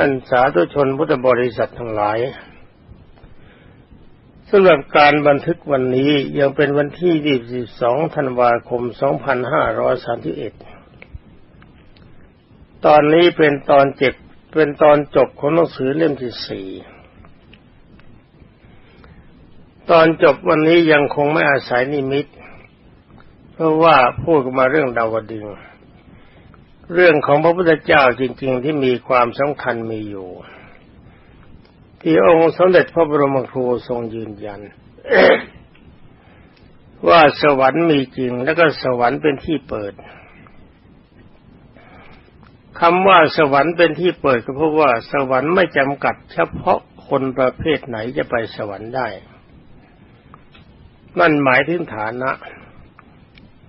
ท่านสาธุชนพุทธบริษัททั้งหลายสำหรับการบันทึกวันนี้ยังเป็นวันที่ 22 ธันวาคม 2531 ตอนนี้เป็นตอนเจ็บเป็นตอนจบของหนังสือเล่มที่สี่ตอนจบวันนี้ยังคงไม่อาศัยนิมิต เพราะว่าพูดมาเรื่องดาวดึง เรื่องของพระพุทธเจ้าจริง ๆ ที่มีความสำคัญมีอยู่ ที่องค์สมเด็จพระบรมครูทรงยืนยัน ว่าสวรรค์มีจริง แล้วก็สวรรค์เป็นที่เปิดคำว่าสวรรค์เป็นที่เปิดก็เพราะว่าสวรรค์ไม่จำกัด เฉพาะคนประเภทไหนจะไปสวรรค์ได้ นั่นหมายถึงฐานะ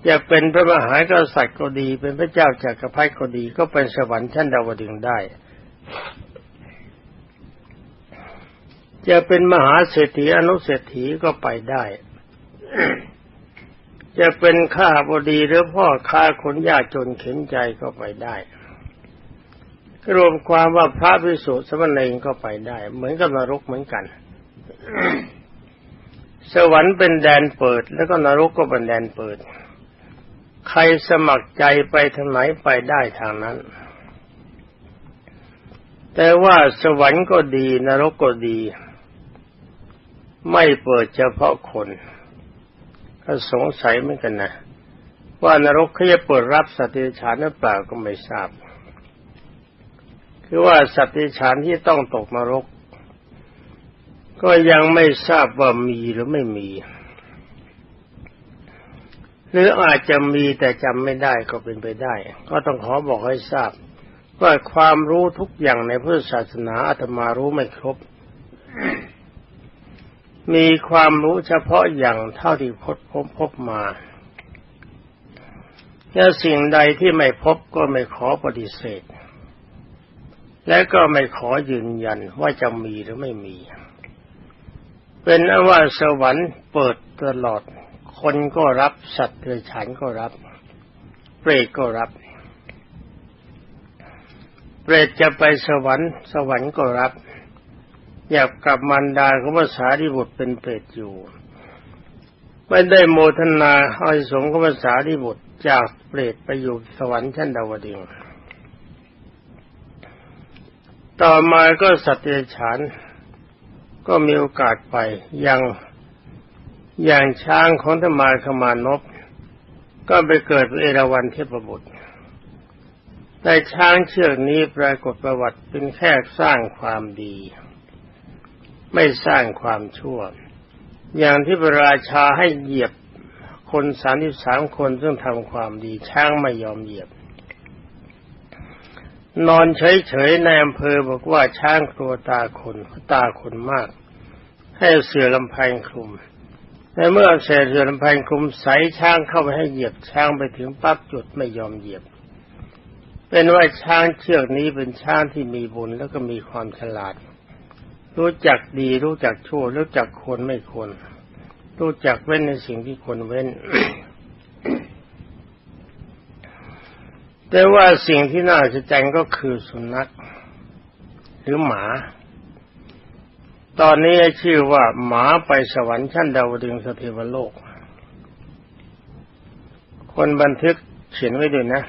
จะเป็นพระมหากษัตริย์ก็ดี เป็นพระเจ้าจากักรพรรดิก็ดี ก็เป็นสวรรค์ชั้นดาวดึงได้ จะเป็นมหาเศรษฐีอนุเศรษฐีก็ไปได้ จะเป็นข้าบดีหรือพ่อค้าคนยากจนเข็นใจก็ไปได้รวมความว่าพระพิสุสมณีก็ไปได้ เหมือนกับนรกเหมือนกัน สวรรค์เป็นแดนเปิด แล้วก็นรกก็เป็นแดนเปิด ใครสมัครใจไปทางไหนไปได้ทางนั้น แต่ว่าสวรรค์ก็ดี นรกก็ดี ไม่เปิดเฉพาะคนก็สงสัยเหมือนกันนะ ว่านรกเขาจะเปิดรับสัตว์ดิฉานหรือเปล่าก็ไม่ทราบ คือว่าสัตว์ดิฉานที่ต้องตกนรก ก็ยังไม่ทราบว่ามีหรือไม่มี หรืออาจจะมีแต่จำไม่ได้ก็เป็นไปได้ ก็ต้องขอบอกให้ทราบ ว่าความรู้ทุกอย่างในพุทธศาสนาอาตมารู้ไม่ครบ มีความรู้เฉพาะอย่างเท่าที่พบพบพบมาถ้าสิ่งใดที่ไม่พบก็ไม่ขอปฏิเสธ และก็ไม่ขอยืนยันว่าจะมีหรือไม่มี เป็นอว่าสวรรค์เปิดตลอด คนก็รับสัตว์เดรัจฉานก็รับ เปรตก็รับ เปรตจะไปสวรรค์ สวรรค์ก็รับ อยากกลับมันดาของภาษาที่บุตรเป็นเปรตอยู่ ไม่ได้โมทนาอาสงของภาษาที่บุตรจากเปรตไปอยู่สวรรค์ชั้นดาวดึงต่อมาก็สัตว์เดรัจฉานก็มีโอกาสไปย่าง อย่างช้างของธรรมาขมานพก็ไปเกิดเป็นเอราวัณเทพบุตร แต่ช้างเชือกนี้ปรากฏประวัติเป็นแค่สร้างความดี ไม่สร้างความชั่ว อย่างที่พระราชาให้เหยียบคนสามสิบสามคนซึ่งทำความดี ช้างไม่ยอมเหยียบ นอนเฉยๆในอำเภอบอกว่าช้างกลัวตาคนตาคนมาก ให้เสือลำพังคลุม ในเมื่อเสือลำพังคลุมใสช้างเข้าไปให้เหยียบช้างไปถึงปั๊บจุดไม่ยอมเหยียบ เป็นว่าช้างเชือกนี้เป็นช้างที่มีบุญแล้วก็มีความฉลาด รู้จักดีรู้จักชั่ว รู้จักควรไม่ควรรู้จักเว้นในสิ่งที่ควรเว้น แต่ว่าสิ่งที่น่าจะใจก็คือสุนัขหรือหมา ตอนนี้ชื่อว่าหมาไปสวรรค์ชั้นดาวดึงสเทวโลก คนบันทึกเขียนไว้ด้วยนะ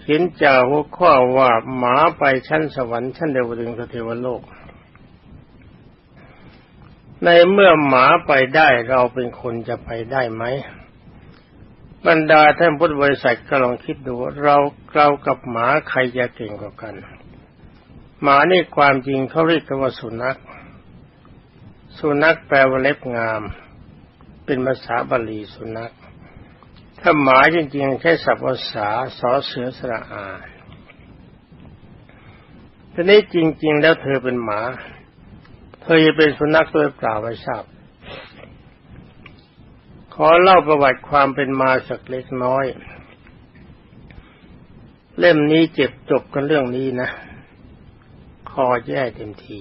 เขียนจากหัวข้อว่าหมาไปชั้นสวรรค์ชั้นดาวดึงสเทวโลก ในเมื่อหมาไปได้เราเป็นคนจะไปได้ไหมบรรดาท่านพุทธบริษัทก็ลองคิดดูเราเรากับหมาใครจะเก่งกว่ากัน หมานี่ความจริงเขาเรียกว่าสุนัข สุนัขแปลว่าเล็บงาม เป็นภาษาบาลีสุนัข ถ้าหมาจริงๆแค่สัพท์ภาษาสอเสือสระอาทีนี้จริง ๆ แล้วเธอเป็นหมา เธอจะเป็นสุนัขตัวเปล่าไม่ทราบขอเล่าประวัติความเป็นมาสักเล็กน้อย เล่มนี้เจ็บจบกันเรื่องนี้นะ คอแย่เต็มที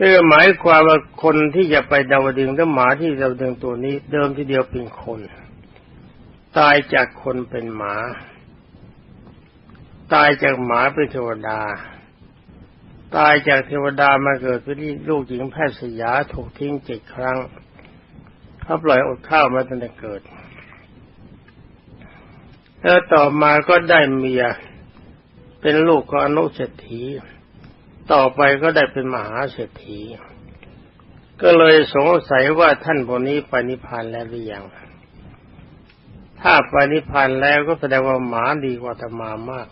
เพื่อหมายความว่าคนที่จะไปดาวดึงถ้าหมาที่ดาวดึงตัวนี้ เดิมทีเดียวเป็นคน ตายจากคนเป็นหมา ตายจากหมาเป็นเทวดา ตายจากเทวดามาเกิดเป็นลูกหญิงแพทย์สยาถูกทิ้งเจ็ดครั้งเขาปล่อยอดข้าวมาตั้งแต่เกิดแล้วต่อมาก็ได้เมียเป็นลูกของอนุเศรษฐี ต่อไปก็ได้เป็นมหาเศรษฐี ก็เลยสงสัยว่าท่านพวกนี้ไปนิพพานแล้วหรือยัง ถ้าไปนิพพานแล้วก็แสดงว่าหมาดีกว่าธรรมามาก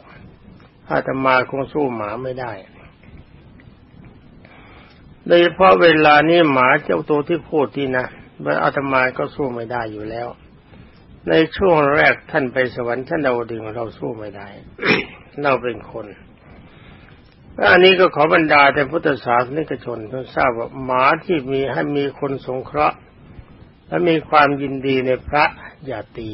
อาตมาคงสู้หมาไม่ได้โดยเฉพาะเวลานี้หมาเจ้าตัวที่พูดที่นะอาตมาก็สู้ไม่ได้อยู่แล้ว ในช่วงแรกท่านไปสวรรค์ท่านเราดึงเราสู้ไม่ได้ เราเป็นคน อันนี้ก็ขอบรรดาแต่พุทธศาสนิกชนต้องทราบว่าหมาที่มีให้มีคนสงเคราะห์ และมีความยินดีในพระอย่าตี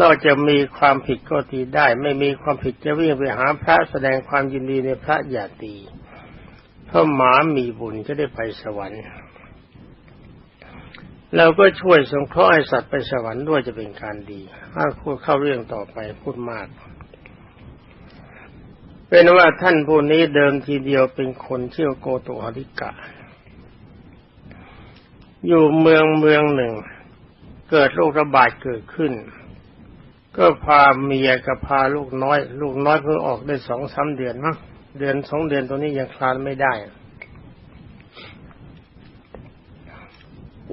นอกจากมีความผิดก็ตีได้ ไม่มีความผิดจะวิ่งไปหาพระแสดงความยินดีในพระอย่าตีเพราะหมามีบุญจะได้ไปสวรรค์เราก็ช่วยสงเคราะห์สัตว์ไปสวรรค์ด้วยจะเป็นการดีถ้าพูดเข้าเรื่องต่อไปพูดมาก เป็นว่าท่านผู้นี้เดิมทีเดียวเป็นคนเชื่อโกโตอริกะ อยู่เมืองเมืองหนึ่ง เกิดโรคระบาดเกิดขึ้น ก็พาเมียกับพาลูกน้อย ลูกน้อยเพิ่งออกได้สองสาเดือนมั้งเดือนสองเดือนตัวนี้ยังคลานไม่ได้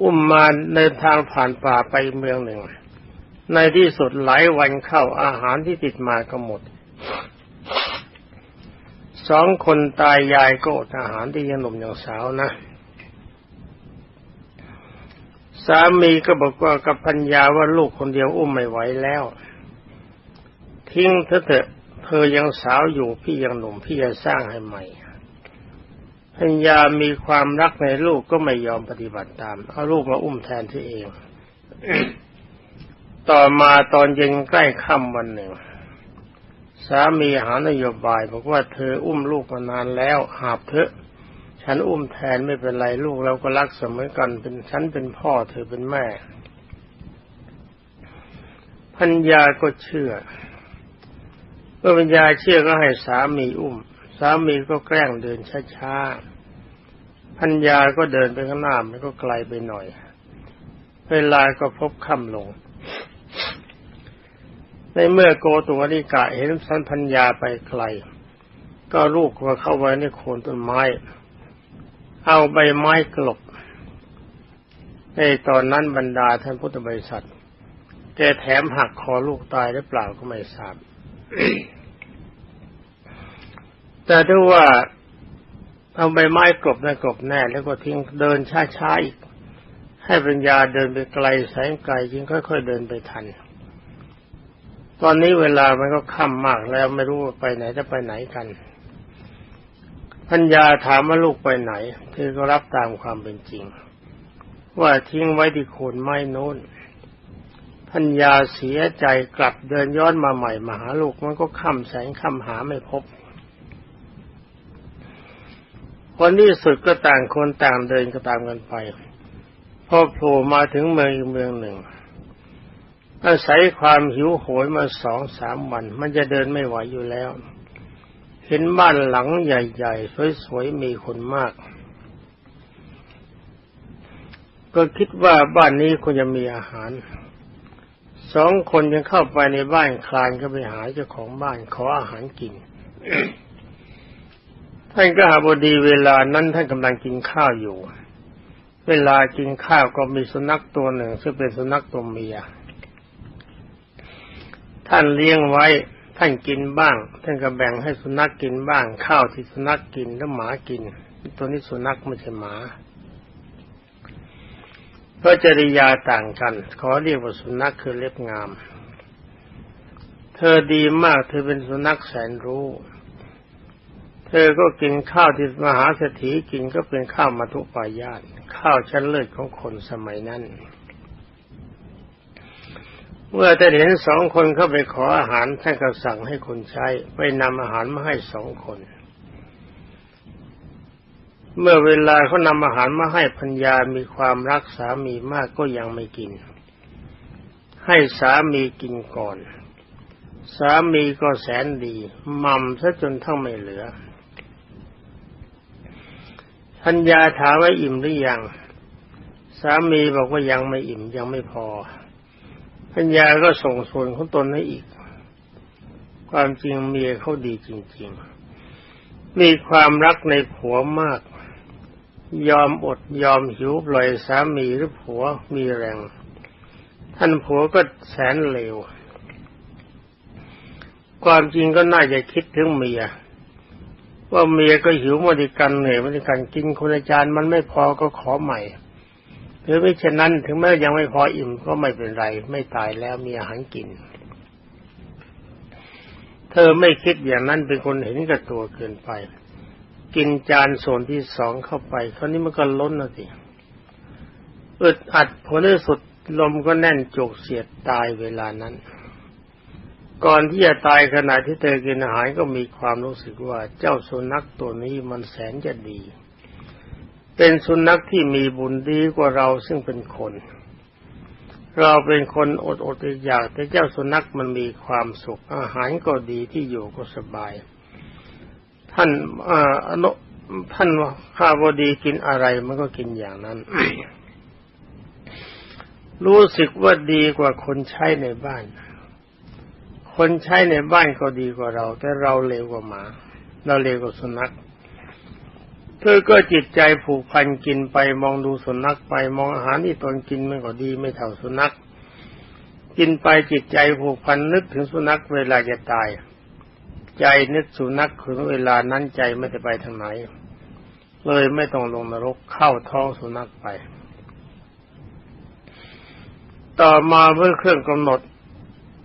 อุ้มมาในทางผ่านป่าไปเมืองหนึ่ง ในที่สุดหลายวันเข้าอาหารที่ติดมาก็หมด สองคนตายยายก็อดอาหารที่ยังหนุ่มยังสาวนะสามีก็บอกว่ากับพัญญาว่าลูกคนเดียวอุ้มไม่ไหวแล้ว ทิ้งเถอะเถอะเธอยังสาวอยู่พี่ยังหนุ่มพี่จะสร้างให้ใหม่พัญญามีความรักในลูกก็ไม่ยอมปฏิบัติตามเอาลูกมาอุ้มแทนที่เอง ต่อมาตอนเย็นใกล้ค่ำวันหนึ่ง สามีหานโยบาย บอกว่าเธออุ้มลูกมานานแล้วหาบเถอะฉันอุ้มแทนไม่เป็นไรลูกเราก็รักเสมอกันเป็นฉันเป็นพ่อเธอเป็นแม่พัญญาก็เชื่อเมื่อปัญญาเชื่อก็ให้สามีอุ้ม สามีก็แกล้งเดินช้าๆพัญญาก็เดินไปข้างหน้ามันก็ไกลไปหน่อย เวลาก็พบค่ำลง ในเมื่อโกตุวนิกะเห็นสันพัญญาไปไกล ก็ลูกมาเข้าไว้ในโคนต้นไม้ เอาใบไม้กลบ ในตอนนั้นบรรดาท่านพุทธบริษัทแกแถมหักคอลูกตายหรือเปล่าก็ไม่ทราบ แต่ถ้าว่าเอาใบไม้กลบนะกลบแน่ แล้วก็ทิ้งเดินช้าๆอีก ให้ปัญญาเดินไปไกลแสงไกลยิ่งค่อย ๆ เดินไปทัน ตอนนี้เวลามันก็ค่ำมากแล้วไม่รู้ไปไหนจะไปไหนกันพัญญาถามว่าลูกไปไหน เธอก็รับตามความเป็นจริง ว่าทิ้งไว้ที่โคนไม้โน้นพัญญาเสียใจกลับเดินย้อนมาใหม่มาหาลูกมันก็ค่ำแสงค่ำหาไม่พบคนที่สุดก็ต่างคนต่างเดินก็ตามกันไปพอโผล่มาถึงเมืองอีกเมืองหนึ่ง อาศัยความหิวโหยมาสองสามวัน มันจะเดินไม่ไหวอยู่แล้ว เห็นบ้านหลังใหญ่ๆสวยๆมีคนมาก ก็คิดว่าบ้านนี้ควรจะมีอาหารสองคนยังเข้าไปในบ้านคลานก็ไปหาเจ้าของบ้านขออาหารกินท่านก็หาบดีเวลานั้นท่านกำลังกินข้าวอยู่ เวลากินข้าวก็มีสุนัขตัวหนึ่งซึ่งเป็นสุนัขตัวเมีย ท่านเลี้ยงไว้ ท่านกินบ้าง ท่านก็แบ่งให้สุนัขกกินบ้าง ข้าวที่สุนัขกกินแล้วหมากิน ตัวนี้สุนัขไม่ใช่หมาเพราะจริยาต่างกัน ขอเรียกว่าสุนัขคือเล็บงาม เธอดีมากเธอเป็นสุนัขแสนรู้ เธอก็กินข้าวที่มหาเศรษฐีกินก็เป็นข้าวมาทุปายาตข้าวชั้นเลิศของคนสมัยนั้น เมื่อแต่เห็นสองคนเข้าไปขออาหารท่านก็สั่งให้คนใช้ไปนำอาหารมาให้สองคน เมื่อเวลาเขานำอาหารมาให้พัญญามีความรักสามีมากก็ยังไม่กิน ให้สามีกินก่อน สามีก็แสนดีมั่มซะจนทั้งไม่เหลือพัญญาถามว่าอิ่มหรือยัง สามีบอกว่ายังไม่อิ่มยังไม่พอ พัญญาก็ส่งส่วนของตนให้อีก ความจริงเมียเขาดีจริง ๆ มีความรักในผัวมาก ยอมอดยอมหิวปล่อยสามีหรือผัวมีแรง ท่านผัวก็แสนเลว ความจริงก็น่าจะคิดถึงเมียว่าเมียก็หิวมาดิกันเหนื่อยมาดิกันกินคนอาจารย์มันไม่พอก็ขอใหม่ หรือไม่เช่นนั้นถึงแม้ยังไม่พออิ่มก็ไม่เป็นไร ไม่ตายแล้วมีอาหารกิน เธอไม่คิดอย่างนั้นเป็นคนเห็นกับตัวเกินไป กินจานส่วนที่สองเข้าไปคราวนี้มันก็ล้นแล้วสิอึดอัดผลที่สุดลมก็แน่นจุกเสียดตายเวลานั้น ก่อนที่จะตายขณะที่เธอกินอาหารก็มีความรู้สึกว่าเจ้าสุนัขตัวนี้มันแสนจะดี เป็นสุนัขที่มีบุญดีกว่าเราซึ่งเป็นคน เราเป็นคนอดอดอยากแต่เจ้าสุนัขมันมีความสุข อาหารก็ดีที่อยู่ก็สบาย ท่านอานุท่านข้าวดีกินอะไรมันก็กินอย่างนั้น รู้สึกว่าดีกว่าคนใช้ในบ้าน คนใช้ในบ้านก็ดีกว่าเรา แต่เราเลวกว่าหมา เราเลวกว่าสุนัข เธอก็จิตใจผูกพันกินไปมองดูสุนัขไปมองอาหารที่ตนกินมันก็ดีไม่เท่าสุนัขกินไปจิตใจผูกพันนึกถึงสุนัขเวลาจะตาย ใจนึกสุนัขถึงเวลานั้นใจไม่ได้ไปทางไหน เลยไม่ต้องลงนรกเข้าท้องสุนัขไป ต่อมาเมื่อเครื่องกำหนด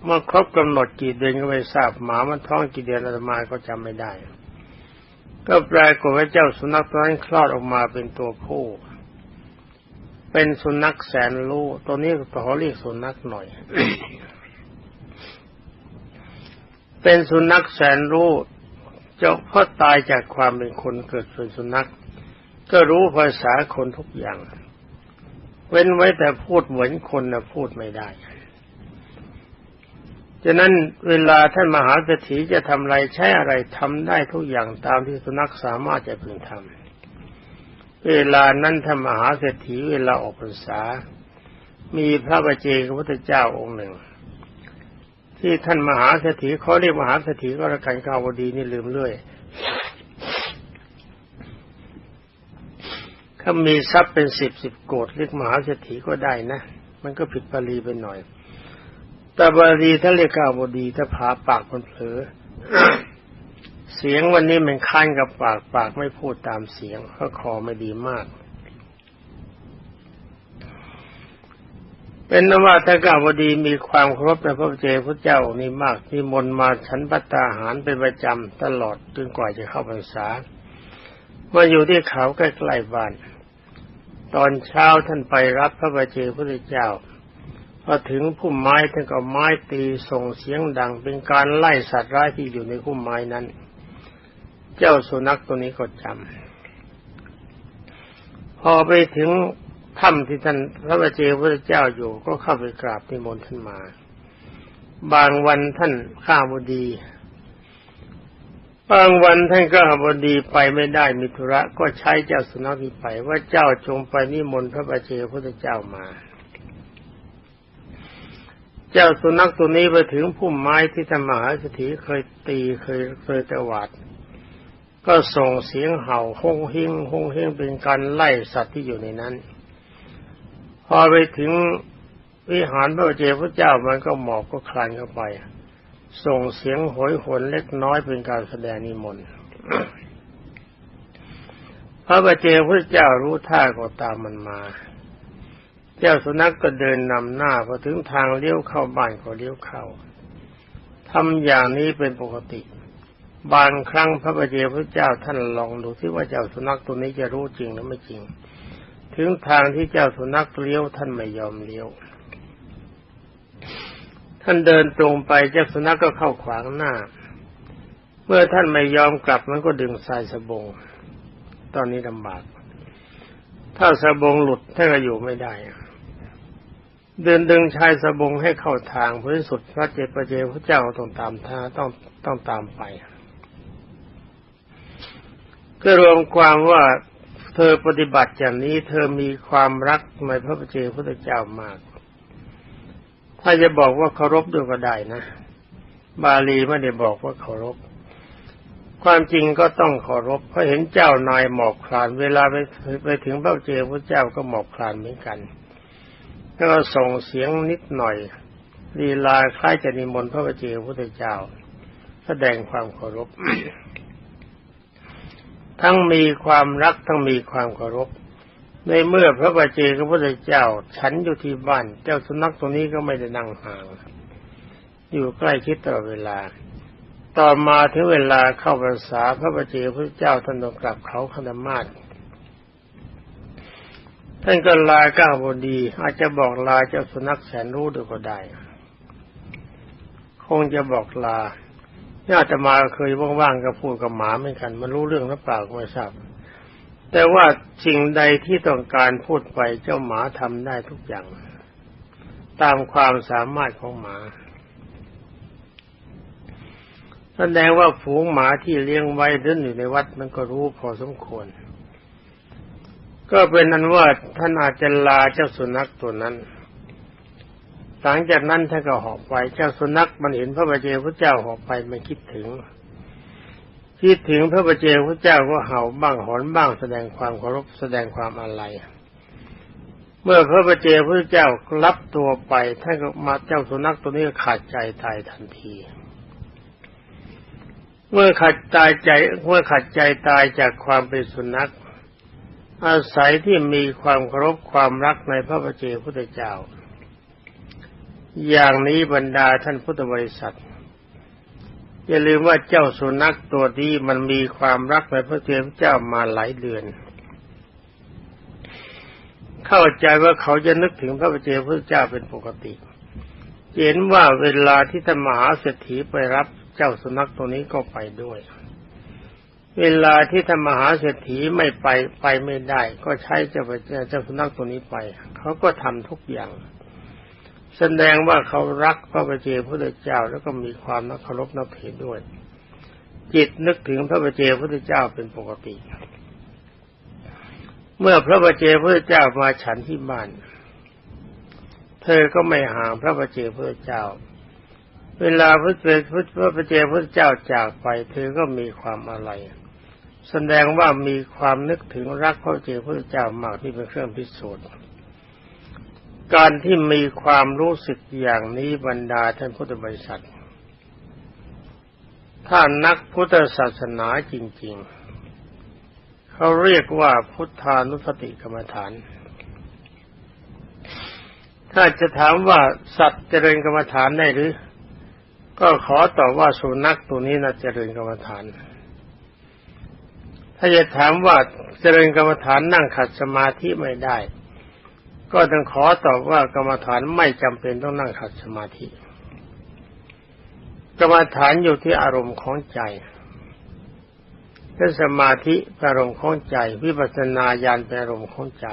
เมื่อครบกำหนดกี่เดือนก็ไม่ทราบหมามันท้องกี่เดือนอาตมาก็จำไม่ได้ ก็ปรากฏว่าเจ้าสุนัขตัวนั้นคลอดออกมาเป็นตัวผู้ เป็นสุนัขแสนรู้ตัวนี้ขอเรียกสุนัขหน่อย เป็นสุนัขแสนรู้เจ้าพ่อตายจากความเป็นคนเกิดเป็นสุนัข ก็รู้ภาษาคนทุกอย่าง เว้นไว้แต่พูดเหมือนคนนะพูดไม่ได้ ฉะนั้นเวลาท่านมหาเศรษฐีจะทำอะไรใช้อะไรทำได้ทุกอย่างตามที่สุนัขสามารถจะพึงทำเวลานั้นท่านมหาเศรษฐีเวลาออกพรรษา มีพระบัจเจกพระพุทธเจ้าองค์หนึ่ง ที่ท่านมหาเศรษฐีเขาเรียกมหาเศรษฐีก็ระกันกาวดีนี่ลืมเรื่อยเขามีทรัพย์เป็นสิบสิบโกดเรียกมหาเศรษฐีก็ได้นะ มันก็ผิดปรีไปหน่อย แต่บาลีถ้าเรียกกาบดีถ้าผาปากมันเผลอเสียงวันนี้มันคันกับปากปากไม่พูดตามเสียงเพราะคอไม่ดีมาก เป็นนว่าถ้ากาบดีมีความครบในพระเจ้าพระเจ้านี้มากที่มนมาฉันปัตตาหารเป็นประจำตลอดจนกว่าจะเข้าพรรษามาอยู่ที่เขาใกล้ๆบ้าน ตอนเช้าท่านไปรับพระบาเจพระเจ้า พอถึงพุ่มไม้ท่านก็ไม้ตีส่งเสียงดัง เป็นการไล่สัตว์ร้ายที่อยู่ในพุ่มไม้นั้น เจ้าสุนัขตัวนี้ก็จำพอไปถึงถ้ำที่ท่านพระบาเจพระเจ้าอยู่ก็เข้าไปกราบนิมนต์ท่านมา บางวันท่านข้าบดีบางวันท่านก็บดีไปไม่ได้มิธุระก็ใช้เจ้าสุนัขนี้ไปว่าเจ้าจงไปนิมนต์พระบาเจพระเจ้ามา เจ้าสุนัขตัวนี้ไปถึงพุ่มไม้ที่ธรรมหาสถีเคยตีเคยเคยตะวัดก็ส่งเสียงเห่าฮงเฮงฮงเฮงเป็นการไล่สัตว์ที่อยู่ในนั้น พอไปถึงวิหารพระเจ้าพระเจ้ามันก็หมอบก็คลานเข้าไป ส่งเสียงโหยหวนเล็กน้อยเป็นการแสดงนิมนต์พระบาเจ้าพระเจ้ารู้ท่าก็ตามมันมา เจ้าสุนัขกก็เดินนำหน้าพอถึงทางเลี้ยวเข้าบ้านก็เลี้ยวเข้าทำอย่างนี้เป็นปกติ บางครั้งพระบาเจ้าพระเจ้าท่านลองดูที่ว่าเจ้าสุนัขตัวนี้จะรู้จริงหรือไม่จริง ถึงทางที่เจ้าสุนัขเลี้ยวท่านไม่ยอมเลี้ยว ท่านเดินตรงไปเจ้าสุนัขกก็เข้าขวางหน้า เมื่อท่านไม่ยอมกลับมันก็ดึงสายสบง ตอนนี้ลำบาก ถ้าสบงหลุดท่านก็อยู่ไม่ได้ เดินดึงชายสบงให้เข้าทางพระสุดพระเจประเจพระเจ้าต้องตามท่าต้องต้องตามไปก็รวมความว่าเธอปฏิบัติอย่างนี้เธอมีความรักในพระประเจพระเจ้ามาก ถ้าจะบอกว่าเคารพด้วยก็ได้นะ บาลีไม่ได้บอกว่าเคารพความจริงก็ต้องเคารพเพราะเห็นเจ้านายหมอบคลาน เวลาไปไปถึงพระเจ้าพระเจ้าก็หมอบคลานเหมือนกัน ก็ส่งเสียงนิดหน่อยลีลาคล้ายจะนิมนต์พระเจ้าพระเจ้า แสดงความเคารพ ทั้งมีความรักทั้งมีความเคารพ ในเมื่อพระบาเจพระพุทธเจ้า ฉันอยู่ที่บ้าน เจ้าสุนัขตัวนี้ก็ไม่ได้นั่งห่าง อยู่ใกล้ชิดตลอดเวลา ต่อมาถึงเวลาเข้าพรรษาพระบาเจพระเจ้าท่านต้องกลับเขาคณมาศ ท่านก็ลาก้าวบดี อาจจะบอกลาเจ้าสุนัขแสนรู้ด้วยก็ได้ คงจะบอกลาญาติมาเคยว่างๆก็พูดกับหมาเหมือนกัน มันรู้เรื่องหรือเปล่าไม่ทราบ แต่ว่าสิ่งใดที่ต้องการพูดไปเจ้าหมาทำได้ทุกอย่าง ตามความสามารถของหมาแสดงว่าฝูงหมาที่เลี้ยงไว้เดินอยู่ในวัดมันก็รู้พอสมควร ก็เป็นนั้นว่าท่านอาจจะลาเจ้าสุนัขตัวนั้น หลังจากนั้นท่านก็หอบไป เจ้าสุนัขมันเห็นพระบาเจพระเจ้าหอบไปไม่คิดถึง คิดถึงพระบาเจพระเจ้าก็เห่าบ้างหอนบ้างแสดงความเคารพแสดงความอาลัยเมื่อพระบาเจพระเจ้ารับตัวไปท่านก็มาเจ้าสุนัขตัวนี้ขาดใจตายทันทีเมื่อขาดตายใจเมื่อขาดใจตายจากความเป็นสุนัข อาศัยที่มีความเคารพความรักในพระบเจพุทธเจ้า อย่างนี้บรรดาท่านพุทธบริษัท อย่าลืมว่าเจ้าสุนัขตัวนี้มันมีความรักในพระเจ้าเจ้ามาหลายเดือน เข้าใจว่าเขาจะนึกถึงพระเจ้าพระเจ้าเป็นปกติ เห็นว่าเวลาที่ท่านมหาเศรษฐีไปรับเจ้าสุนัขตัวนี้ก็ไปด้วย เวลาที่ท่านมหาเศรษฐีไม่ไปไปไม่ได้ ก็ใช้เจ้าเจ้าสุนัขตัวนี้ไป เขาก็ทำทุกอย่าง แสดงว่าเขารักพระบเจ้าพระเจ้าแล้วก็มีความนักเคารพนับถือด้วย จิตนึกถึงพระบเจ้าพระเจ้าเป็นปกติ เมื่อพระบเจ้าพระเจ้ามาฉันที่บ้าน เธอก็ไม่ห่างพระบเจ้าพระเจ้า เวลาพระเจพระเจ้าพระเจ้าจากไป เธอก็มีความอะไร แสดงว่ามีความนึกถึงรักพระเจ้าพระเจ้ามากที่เป็นเครื่องพิสูจน์การที่มีความรู้สึกอย่างนี้บรรดาท่านพุทธบริษัท ถ้านักพุทธศาสนาจริง ๆ เขาเรียกว่าพุทธานุสติกรรมฐาน ถ้าจะถามว่าสัตว์เจริญกรรมฐานได้หรือ ก็ขอตอบว่าสุนัขตัวนี้น่าเจริญกรรมฐาน ถ้าจะถามว่าเจริญกรรมฐานนั่งขัดสมาธิไม่ได้ ก็ต้องขอตอบว่ากรรมฐานไม่จำเป็นต้องนั่งขัดสมาธิ กรรมฐานอยู่ที่อารมณ์ของใจเป็นสมาธิอารมณ์ของใจ วิปัสสนาญาณเป็นอารมณ์ของใจ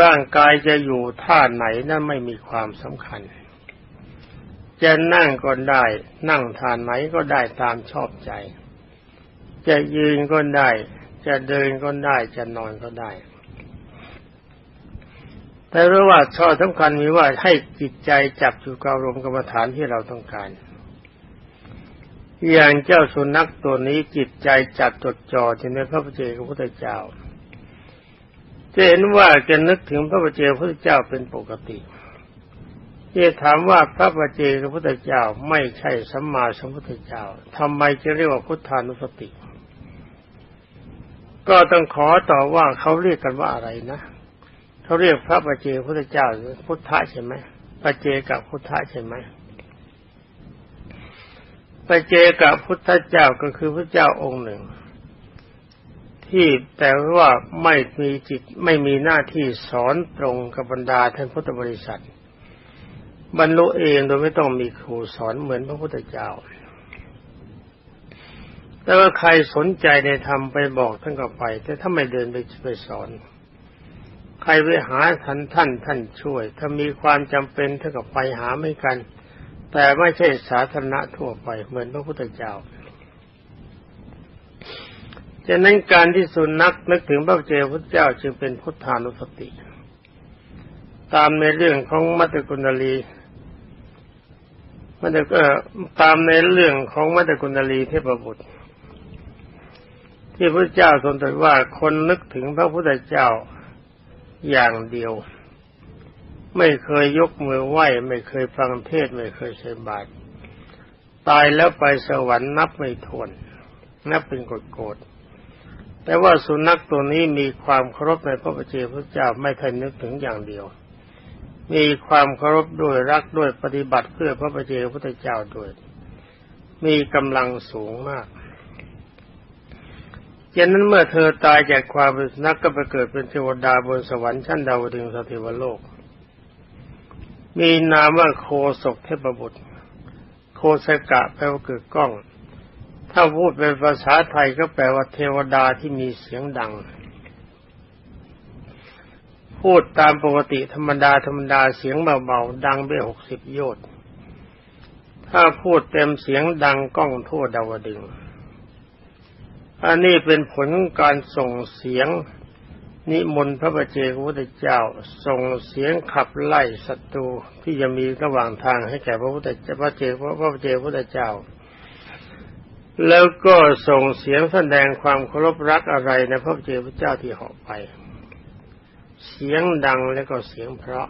ร่างกายจะอยู่ท่าไหนนั่นไม่มีความสำคัญ จะนั่งก็ได้ นั่งท่าไหนก็ได้ตามชอบใจ จะยืนก็ได้ จะเดินก็ได้ จะนอนก็ได้ แต่รู้ว่าข้อสำคัญมีว่าให้จิตใจจับอยู่กับลมกรรมฐานที่เราต้องการ อย่างเจ้าสุนัขตัวนี้จิตใจจับจดจ่อที่ในพระพุทธเจ้าพระพุทธเจ้าจะเห็นว่าจะนึกถึงพระพเจ้าพระพุทธเจ้าเป็นปกติที่ถามว่าพระปเจกพระพุทธเจ้าไม่ใช่สัมมาสัมพุทธเจ้าทำไมจะเรียกว่าพุทธานุสติ ก็ต้องขอต่อว่าเขาเรียกกันว่าอะไรนะเขาเรียกพระปเจพุทธเจ้าหรือพุทธะใช่ไหมปเจกับพุทธะใช่ไหมปเจกับพุทธเจ้าก็คือพระเจ้าองค์หนึ่ง ที่แต่ว่าไม่มีจิตไม่มีหน้าที่สอนตรงกับบรรดาท่านพุทธบริษัท บรรลุเองโดยไม่ต้องมีครูสอนเหมือนพระพุทธเจ้า แต่ว่าใครสนใจในธรรมไปบอกท่านก็ไป แต่ถ้าไม่เดินไปไปสอน ใครไปหาท่านท่านท่านช่วย ถ้ามีความจำเป็นท่านกับไปหาไม่กัน แต่ไม่ใช่สาธารณะทั่วไป เหมือนพระพุทธเจ้าฉะนั้นการที่สุนัขนึกถึงพระเจ้าพระเจ้าจึงเป็นพุทธานุสติ ตามในเรื่องของมัตตกุณลีมันจะก็ตามในเรื่องของมัตตกุณลีเทพบุตร ที่พระเจ้าทรงตรัสว่าคนนึกถึงพระพุทธเจ้าอย่างเดียว ไม่เคยยกมือไหว้ ไม่เคยฟังเทศไม่เคยใช้บาตรตายแล้วไปสวรรค์นับไม่ถ้วนนับเป็นกฎโกรธแต่ว่าสุนัขตัวนี้มีความเคารพในพระปเจ้าพระเจ้าไม่ทันนึกถึงอย่างเดียว มีความเคารพด้วยรักด้วยปฏิบัติเพื่อพระปเจ้าพระเจ้าด้วย มีกำลังสูงมาก ฉะนั้นเมื่อเธอตายจากความเป็นนักก็ไปเกิดเป็นเทวดาบนสวรรค์ชั้นดาวดึงสถิวโลก มีนามว่าโคศกเทพบุตร โคสกะแปลว่าเกิดกล้อง ถ้าพูดเป็นภาษาไทยก็แปลว่าเทวดาที่มีเสียงดัง พูดตามปกติธรรมดาธรรมดาเสียงเบาๆดังไปหกสิบโยชน์ถ้าพูดเต็มเสียงดังก้องทั่วดาวดึง อันนี้เป็นผลการส่งเสียง นิมนต์พระบัจเจกพุทธเจ้า ส่งเสียงขับไล่ศัตรูที่จะมีระหว่างทางให้แก่พระพุทธเจ้าพระเจกพระบัจเจกพุทธเจ้า แล้วก็ส่งเสียงแสดงความเคารพรักอะไรในพระบัจเจกพระเจ้าที่เหาะไป เสียงดังแล้วก็เสียงเพราะ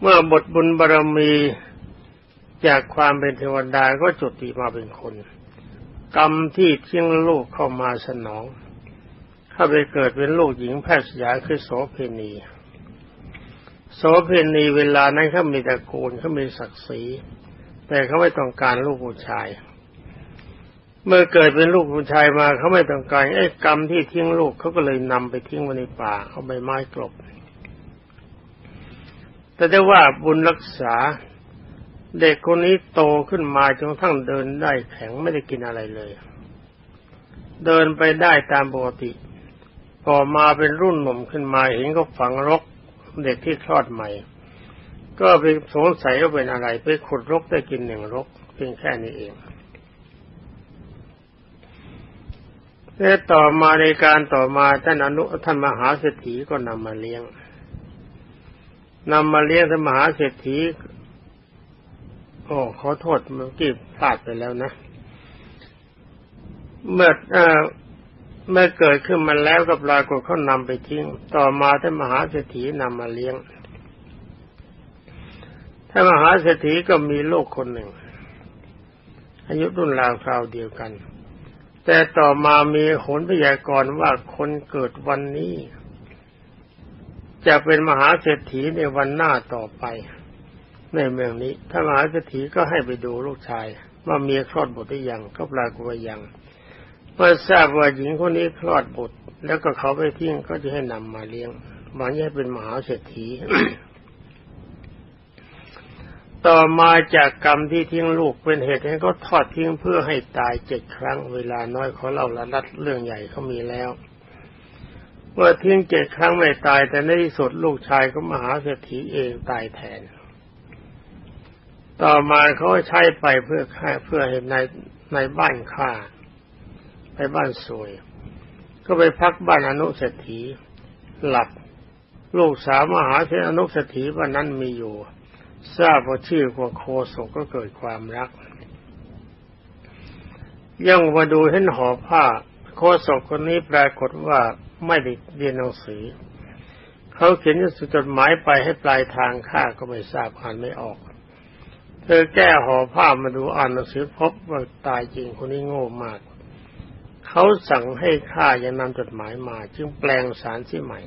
เมื่อบทบุญบารมีจากความเป็นเทวดาก็จุติมาเป็นคน กรรมที่เที่ยงลูกเข้ามาสนอง เข้าไปเกิดเป็นลูกหญิงแพทย์สยาคือโสเพณีโสเพณีเวลานั้นเขามีตระกูลเขามีศักดิ์ศรี แต่เขาไม่ต้องการลูกผู้ชาย เมื่อเกิดเป็นลูกผู้ชายมาเขาไม่ต้องการไอ้กรรมที่ทิ้งลูกเขาก็เลยนำไปทิ้งไว้ในป่าเอาใบไม้กลบ แต่ได้ว่าบุญรักษา เด็กคนนี้โตขึ้นมาจนทั้งเดินได้แข็งไม่ได้กินอะไรเลย เดินไปได้ตามปกติพอมาเป็นรุ่นหนุ่มขึ้นมาเห็นก็ฝังรกเด็กที่คลอดใหม่ ก็ไปสงสัยว่าเป็นอะไร ไปขุดรกได้กินหนึ่งรกเพียงแค่นี้เองแต่ต่อมาในการต่อมาท่านอนุท่านมหาเศรษฐีก็นำมาเลี้ยงนำมาเลี้ยงท่านมหาเศรษฐี โอ้ขอโทษเมื่อกี้พลาดไปแล้วนะ เมื่อเมื่อเกิดขึ้นมาแล้วกับลากฏเขานำไปทิ้ง ต่อมาท่านมหาเศรษฐีนำมาเลี้ยงท่านมหาเศรษฐีก็มีลูกคนหนึ่ง อายุรุ่นราวคราวเดียวกัน แต่ต่อมามีโหนพยากรณ์ว่าคนเกิดวันนี้ จะเป็นมหาเศรษฐีในวันหน้าต่อไป ในเมืองนี้ถ้ามหาเศรษฐีก็ให้ไปดูลูกชาย ว่าเมียคลอดบุตรหรือยังก็ปรากฏว่ายังเมื่อทราบว่าหญิงคนนี้คลอดบุตร แล้วก็เขาไปทิ้งก็จะให้นำมาเลี้ยงหวังให้เป็นมหาเศรษฐีต่อมาจากกรรมที่ทิ้งลูกเป็นเหตุให้เขาทอดทิ้งเพื่อให้ตายเจ็ดครั้งเวลาน้อยเขาเล่าละลัดเรื่องใหญ่เขามีแล้วเมื่อทิ้งเจ็ดครั้งไม่ตายแต่ในที่สุดลูกชายก็มหาเศรษฐีเองตายแทน ต่อมาเขาใช้ไปเพื่อค่าเพื่อเห็นในในบ้านข้าไปบ้านสวย ก็ไปพักบ้านอนุเศรษฐีหลับลูกสาวมหาเศรษฐอนุเศรษฐีวันนั้นมีอยู่ ทราบว่าชื่อว่าโคศกก็เกิดความรักย่องมาดูเห็นห่อผ้า โคศกคนนี้ปรากฏว่าไม่ได้เรียนหนังสือ เขาเขียนจดหมายไปให้ปลายทางข้าก็ไม่ทราบอ่านไม่ออก เธอแก้ห่อผ้ามาดูอ่านหนังสือพบว่าตายจริงคนนี้โง่มาก เขาสั่งให้ข้ายังนำจดหมายมา จึงแปลงสารที่ใหม่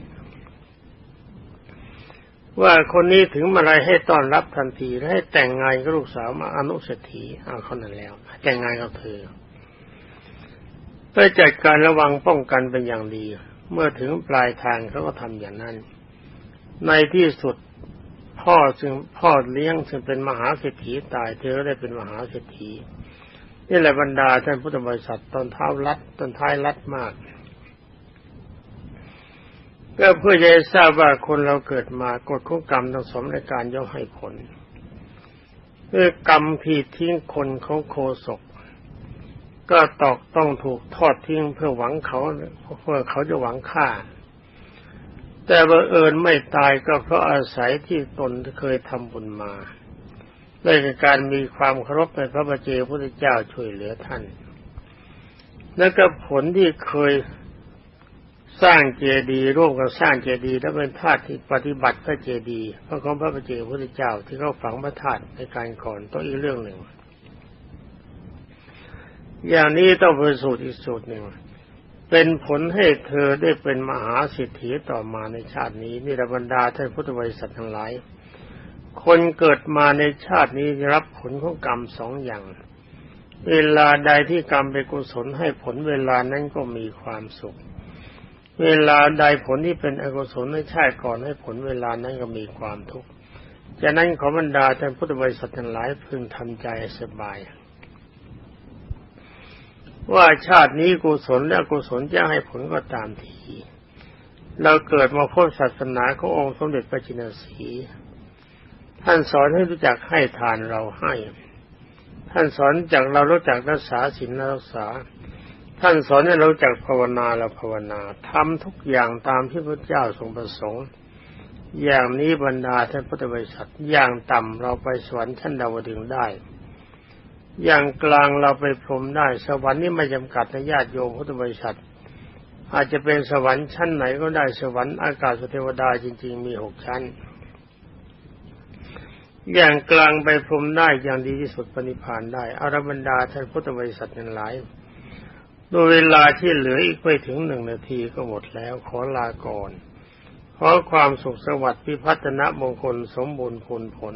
ว่าคนนี้ถึงมาอะไรให้ต้อนรับทันทีและให้แต่งงานกับลูกสาวมาอนุสถีเอาเขานั้นแล้ว แต่งงานกับเธอเพื่อจัดการระวังป้องกันเป็นอย่างดี เมื่อถึงปลายทางเขาก็ทำอย่างนั้น ในที่สุด พ่อซึ่งพ่อเลี้ยงซึ่งเป็นมหาเศรษฐีตายเธอได้เป็นมหาเศรษฐีนี่แหละบรรดาท่านพุทธบริษัทตอนเท้ารัดตอนท้ายรัดมากก็เพื่อจะทราบว่าคนเราเกิดมากฎของกรรมต้องสมในการย่อมให้ผลเมื่อกรรมผิดทิ้งคนของโคศก ก็ตอกต้องถูกทอดทิ้งเพื่อหวังเขาเพื่อเขาจะหวังฆ่า แต่บังเอิญไม่ตายก็เพราะอาศัยที่ตนเคยทำบุญมาได้ในการมีความเคารพในพระบาเจพระเจ้าช่วยเหลือท่าน และก็ผลที่เคยสร้างเจดีย์ร่วมกับสร้างเจดีย์และเป็นธาตุที่ปฏิบัติพระเจดีย์พระของพระบาเจพระเจ้าที่เขาฝังพระธาตุในการก่อนต้องอีกเรื่องหนึ่ง อย่างนี้ต้องเป็นสูตรอีกสูตรหนึ่ง เป็นผลให้เธอได้เป็นมหาสิทธิต่อมาในชาตินี้นี่ระบรรดาท่านพุทธบริษัททั้งหลาย คนเกิดมาในชาตินี้รับผลของกรรมสองอย่าง เวลาใดที่กรรมเป็นกุศลให้ผลเวลานั้นก็มีความสุข เวลาใดผลที่เป็นอกุศลในชาติก่อนให้ผลเวลานั้นก็มีความทุกข์จากนั้นขอบรรดาท่านพุทธบริษัททั้งหลายพึงทำใจสบาย ว่าชาตินี้กุศลและกุศลจะให้ผลก็ตามที เราเกิดมาพบศาสนาขององค์สมเด็จพระจินสีท่านสอนให้รู้จักให้ทานเราให้ ท่านสอนจากเรารู้จักรักษาศีลรักษา ท่านสอนให้เราจักภาวนาเราภาวนาทำทุกอย่างตามที่พระเจ้าทรงประสงค์ อย่างนี้บรรดาท่านพุทธบริษัทอย่างต่ำเราไปสวรรค์ชั้นดาวดึงได้ อย่างกลางเราไปพรมได้ สวรรค์นี้ไม่จำกัดในญาติโยมพุทธบริษัท อาจจะเป็นสวรรค์ชั้นไหนก็ได้สวรรค์อากาศเทวดาจริง ๆ มีหกชั้น อย่างกลางไปพรมได้อย่างดีที่สุดปณิพานได้อารบรรดาท่านพุทธบริษัทนั้นหลายโดยเวลาที่เหลืออีกไม่ถึงหนึ่งนาทีก็หมดแล้วขอลาก่อนขอความสุขสวัสดิ์พิพัฒนมงคลสมบูรณ์ผลผล